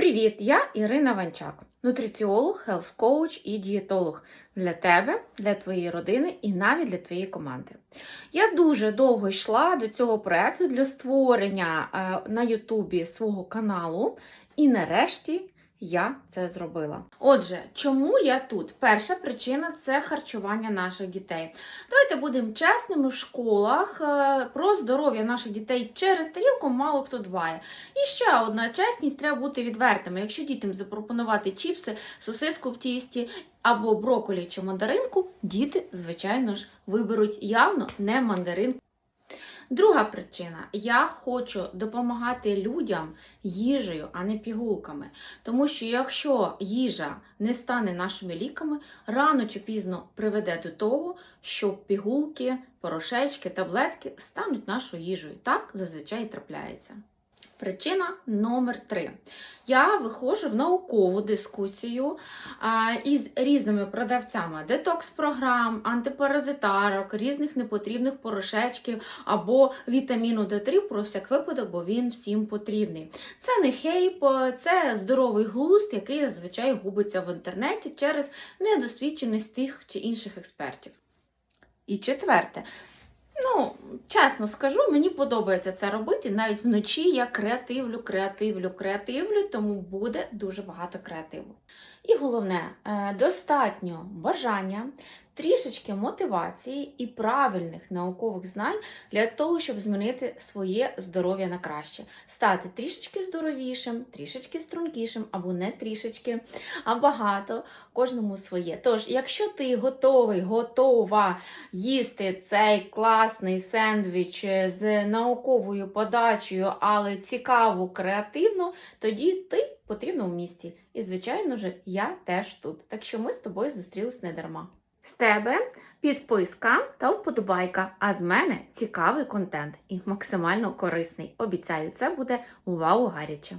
Привіт! Я Ірина Ванчак, нутриціолог, хелс коуч і дієтолог для тебе, для твоєї родини і навіть для твоєї команди. Я дуже довго йшла до цього проекту для створення е, на Ютубі свого каналу, і нарешті я це зробила. Отже, чому я тут? Перша причина це харчування наших дітей. Давайте будемо чесними в школах е, про здоров'я наших дітей через тарілку мало хто дбає. І ще одна чесність, треба бути відвертими. Якщо дітям запропонувати чіпси, сосиску в тісті або броколі чи мандаринку, діти, звичайно ж, виберуть явно не мандаринку. Друга причина: я хочу допомагати людям їжею, а не пігулками. Тому що якщо їжа не стане нашими ліками, рано чи пізно приведе до того, що пігулки, порошечки, таблетки стануть нашою їжею. Так зазвичай трапляється. Причина номер три. Я виходжу в наукову дискусію із різними продавцями детокс-програм, антипаразитарок, різних непотрібних порошечків або вітаміну Д3 про всяк випадок, бо він всім потрібний. Це не хейп, це здоровий глузд, який зазвичай губиться в інтернеті через недосвідченість тих чи інших експертів. І четверте. Ну, чесно скажу, мені подобається це робити. Навіть вночі я креативлю, креативлю, креативлю, тому буде дуже багато креативу. І головне, е, достатньо бажання, трішечки мотивації і правильних наукових знань для того, щоб змінити своє здоров'я на краще, стати трішечки здоровішим, трішечки стрункішим, або не трішечки, а багато, кожному своє. Тож, якщо ти готовий, готова їсти цей класний сендвіч з науковою подачею, але цікаво, креативно, тоді ти потрібно в місці. І, звичайно ж, я теж тут. Так що ми з тобою зустрілись не дарма. З тебе підписка та вподобайка, а з мене цікавий контент і максимально корисний. Обіцяю, це буде увагу гаряче.